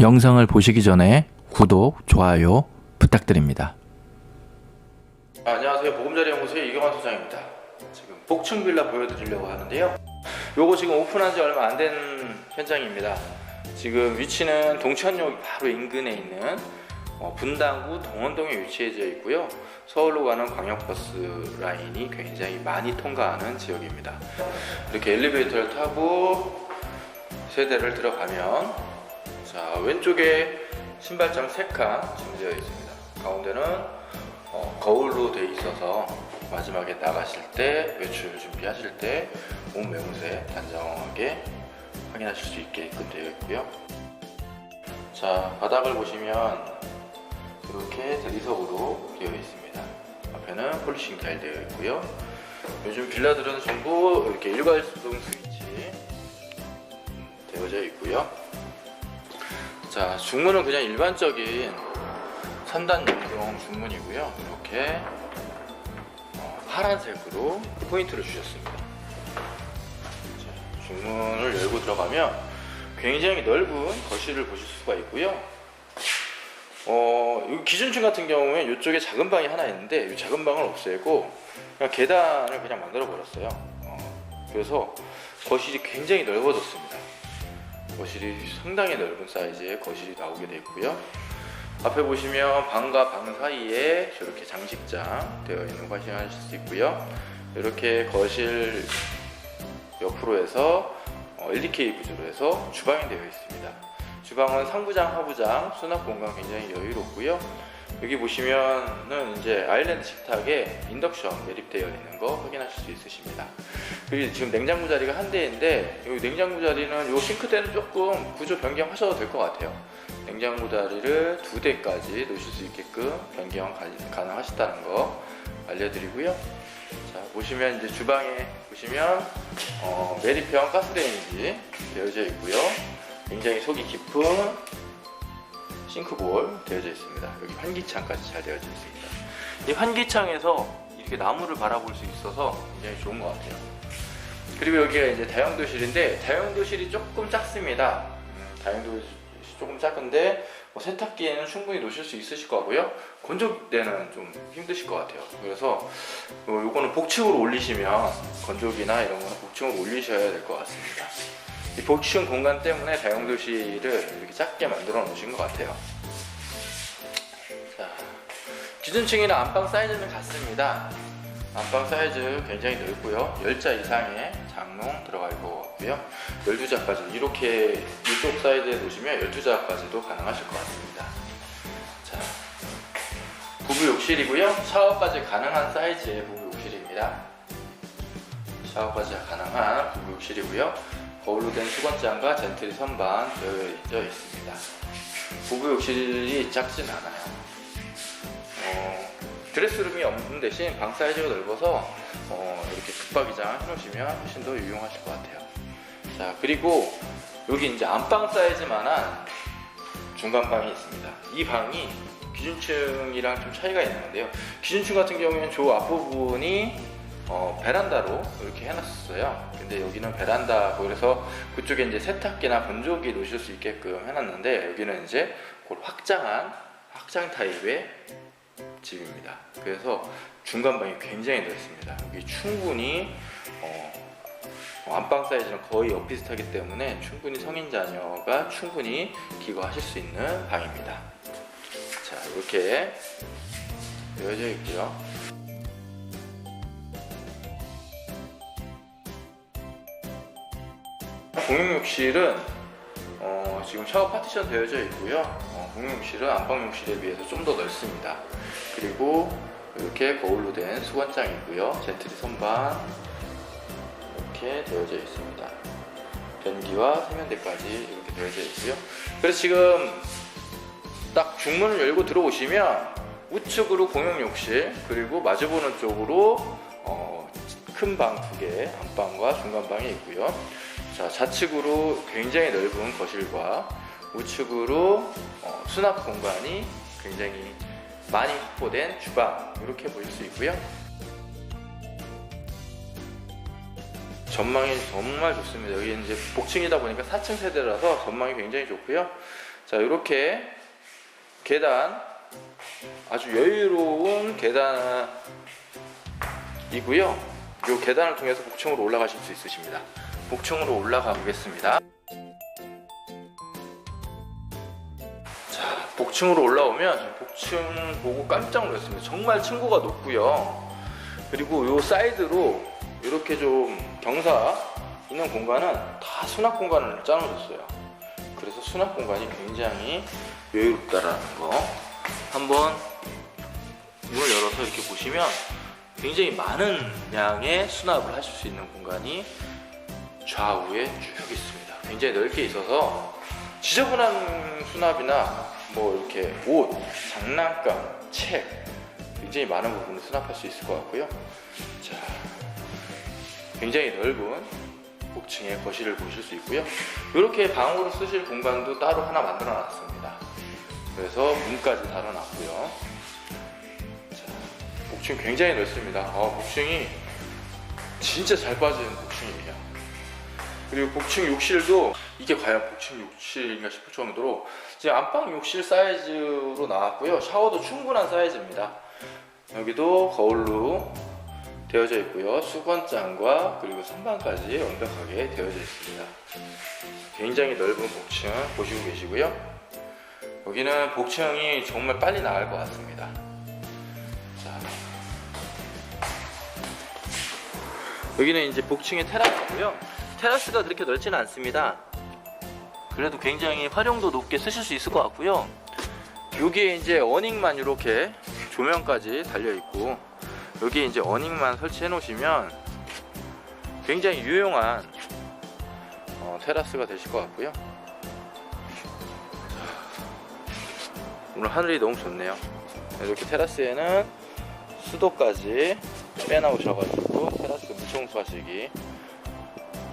영상을 보시기 전에 구독, 좋아요 부탁드립니다. 아, 안녕하세요. 보금자리 연구소의 이경환 소장입니다. 지금 복층 빌라 보여드리려고 하는데요. 요거 지금 오픈한 지 얼마 안 된 현장입니다. 지금 위치는 동천역 바로 인근에 있는 어, 분당구 동원동에 위치해져 있고요. 서울로 가는 광역버스 라인이 굉장히 많이 통과하는 지역입니다. 이렇게 엘리베이터를 타고 세대를 들어가면 자 왼쪽에 신발장 3칸 준비되어 있습니다. 가운데는 어, 거울로 되어 있어서 마지막에 나가실 때 외출 준비하실 때 몸 매무새 단정하게 확인하실 수 있게끔 되어 있고요. 자 바닥을 보시면 이렇게 대리석으로 되어 있습니다. 앞에는 폴리싱 타일 되어 있고요. 요즘 빌라들은 전부 이렇게 일괄수동 스위치 되어져 있고요. 자 중문은 그냥 일반적인 3단 연동 중문이고요. 이렇게 어, 파란색으로 포인트를 주셨습니다. 자, 중문을 열고 들어가면 굉장히 넓은 거실을 보실 수가 있고요. 어, 이 기준층 같은 경우에 이쪽에 작은 방이 하나 있는데 이 작은 방을 없애고 그냥 계단을 그냥 만들어 버렸어요. 어, 그래서 거실이 굉장히 넓어졌습니다. 거실이 상당히 넓은 사이즈의 거실이 나오게 됐고요. 앞에 보시면 방과 방 사이에 저렇게 장식장 되어 있는 거 확인하실 수 있고요. 이렇게 거실 옆으로 해서 어, 1DK 구조로 해서 주방이 되어 있습니다. 주방은 상부장, 하부장, 수납 공간 굉장히 여유롭고요. 여기 보시면은 이제 아일랜드 식탁에 인덕션 매립되어 있는 거 확인하실 수 있으십니다. 그리고 지금 냉장고 자리가 한 대인데 이 냉장고 자리는 이 싱크대는 조금 구조 변경하셔도 될 것 같아요. 냉장고 자리를 두 대까지 놓으실 수 있게끔 변경 가- 가능하시다는 거 알려드리고요. 자 보시면 이제 주방에 보시면 어, 메리평 가스레인지 되어져 있고요. 굉장히 속이 깊은 싱크볼 되어져 있습니다. 여기 환기창까지 잘 되어져 있습니다. 이 환기창에서 이렇게 나무를 바라볼 수 있어서 굉장히 좋은 것 같아요. 그리고 여기가 이제 다용도실인데 다용도실이 조금 작습니다. 음, 다용도실이 조금 작은데 뭐 세탁기에는 충분히 놓으실 수 있으실 거고요. 건조기때는 좀 힘드실 것 같아요. 그래서 어, 요거는 복층으로 올리시면 건조기나 이런 거는 복층으로 올리셔야 될 것 같습니다. 이 복층 공간 때문에 다용도실을 이렇게 작게 만들어 놓으신 것 같아요. 자, 기준층이나 안방 사이즈는 같습니다. 안방 사이즈 굉장히 넓고요. 10자 이상의 장롱 들어갈 것 같고요. 12자까지 이렇게 이쪽 사이즈에 놓으시면 12자까지도 가능하실 것 같습니다. 자, 부부 욕실이고요. 샤워까지 가능한 사이즈의 부부 욕실입니다. 샤워까지 가능한 부부 욕실이고요. 거울로 된 수건장과 젠트리 선반 되어 있습니다. 부부 욕실이 작진 않아요. 어, 드레스룸이 없는 대신 방 사이즈가 넓어서 어, 이렇게 붙박이장 해놓으시면 훨씬 더 유용하실 것 같아요. 자 그리고 여기 이제 안방 사이즈만한 중간 방이 있습니다. 이 방이 기준층이랑 좀 차이가 있는데요. 기준층 같은 경우에는 저 앞부분이 어, 베란다로 이렇게 해놨어요. 근데 여기는 베란다 그래서 그쪽에 이제 세탁기나 건조기 놓으실 수 있게끔 해놨는데 여기는 이제 확장한 확장 타입의 집입니다. 그래서 중간 방이 굉장히 넓습니다. 여기 충분히 어, 어, 안방 사이즈는 거의 엇비슷하기 때문에 충분히 성인 자녀가 충분히 기거하실 수 있는 방입니다. 자 이렇게 되어져 있고요. 공용욕실은 어, 지금 샤워 파티션 되어져 있고요. 어, 공용욕실은 안방욕실에 비해서 좀 더 넓습니다. 그리고 이렇게 거울로 된 수건장이고요. 젠트리 선반 이렇게 되어져 있습니다. 변기와 세면대까지 이렇게 되어져 있고요. 그래서 지금 딱 중문을 열고 들어오시면 우측으로 공용욕실 그리고 마주보는 쪽으로 어, 큰 방 두 개, 안방과 중간방이 있고요. 자, 좌측으로 굉장히 넓은 거실과 우측으로 어, 수납 공간이 굉장히 많이 확보된 주방 이렇게 보실 수 있고요. 전망이 정말 좋습니다. 여기 이제 복층이다 보니까 4층 세대라서 전망이 굉장히 좋고요. 자 이렇게 계단 아주 여유로운 계단이고요. 이 계단을 통해서 복층으로 올라가실 수 있으십니다. 복층으로 올라가 보겠습니다. 자, 복층으로 올라오면 복층 보고 깜짝 놀랐습니다. 정말 층고가 높고요. 그리고 요 사이드로 이렇게 좀 경사 있는 공간은 다 수납 공간을 짜놓으셨어요. 그래서 수납 공간이 굉장히 여유롭다라는 거. 한번 문을 열어서 이렇게 보시면 굉장히 많은 양의 수납을 하실 수 있는 공간이 좌우에 쭉 있습니다. 굉장히 넓게 있어서 지저분한 수납이나 뭐 이렇게 옷, 장난감, 책 굉장히 많은 부분을 수납할 수 있을 것 같고요. 자, 굉장히 넓은 복층의 거실을 보실 수 있고요. 이렇게 방으로 쓰실 공간도 따로 하나 만들어 놨습니다. 그래서 문까지 달아 놨고요. 자, 복층 굉장히 넓습니다. 아, 복층이 진짜 잘 빠지는 복층이에요. 그리고 복층 욕실도 이게 과연 복층 욕실인가 싶을 정도로 지금 안방 욕실 사이즈로 나왔고요. 샤워도 충분한 사이즈입니다. 여기도 거울로 되어져 있고요. 수건장과 그리고 선반까지 완벽하게 되어져 있습니다. 굉장히 넓은 복층 보시고 계시고요. 여기는 복층이 정말 빨리 나갈 것 같습니다. 자, 여기는 이제 복층의 테라스고요. 테라스가 그렇게 넓지는 않습니다. 그래도 굉장히 활용도 높게 쓰실 수 있을 것 같고요. 여기에 이제 어닝만 이렇게 조명까지 달려 있고 여기에 이제 어닝만 설치해 놓으시면 굉장히 유용한 어, 테라스가 되실 것 같고요. 오늘 하늘이 너무 좋네요. 이렇게 테라스에는 수도까지 빼놓으셔가지고 테라스 물청소 하시기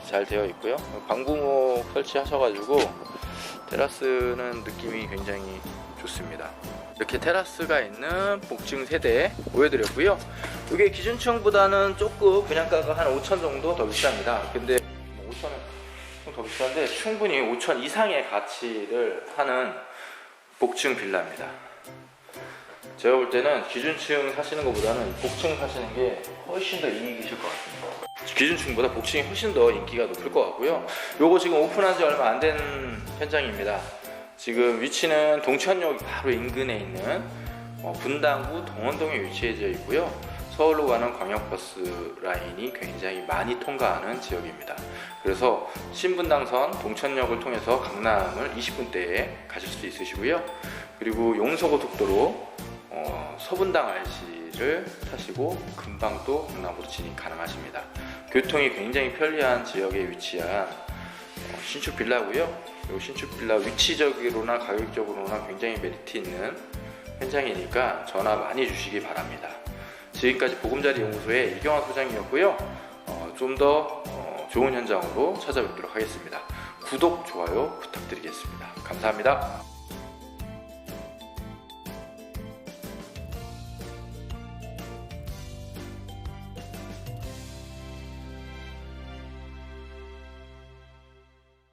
잘 되어 있고요. 방부목 설치하셔가지고 테라스는 느낌이 굉장히 좋습니다. 이렇게 테라스가 있는 복층 세대 보여드렸고요. 이게 기준층보다는 조금 분양가가 한 5천 정도 더 비쌉니다. 근데 5천은 좀더 비싼데 충분히 5천 이상의 가치를 하는 복층 빌라입니다. 제가 볼 때는 기준층 사시는 것보다는 복층 사시는 게 훨씬 더 이익이실 것 같습니다. 기준층보다 복층이 훨씬 더 인기가 높을 것 같고요. 요거 지금 오픈한 지 얼마 안 된 현장입니다. 지금 위치는 동천역 바로 인근에 있는 어, 분당구 동원동에 위치해져 있고요. 서울로 가는 광역버스 라인이 굉장히 많이 통과하는 지역입니다. 그래서 신분당선 동천역을 통해서 강남을 20분대에 가실 수 있으시고요. 그리고 용서고속도로 어, 서분당 RC를 타시고 금방 또 강남으로 진입 가능하십니다. 교통이 굉장히 편리한 지역에 위치한 어, 신축 빌라고요. 이 신축 빌라 위치적으로나 가격적으로나 굉장히 메리트 있는 현장이니까 전화 많이 주시기 바랍니다. 지금까지 보금자리 연구소의 이경화 소장이었고요. 어, 좀더 좋은 현장으로 찾아뵙도록 하겠습니다. 구독, 좋아요 부탁드리겠습니다. 감사합니다.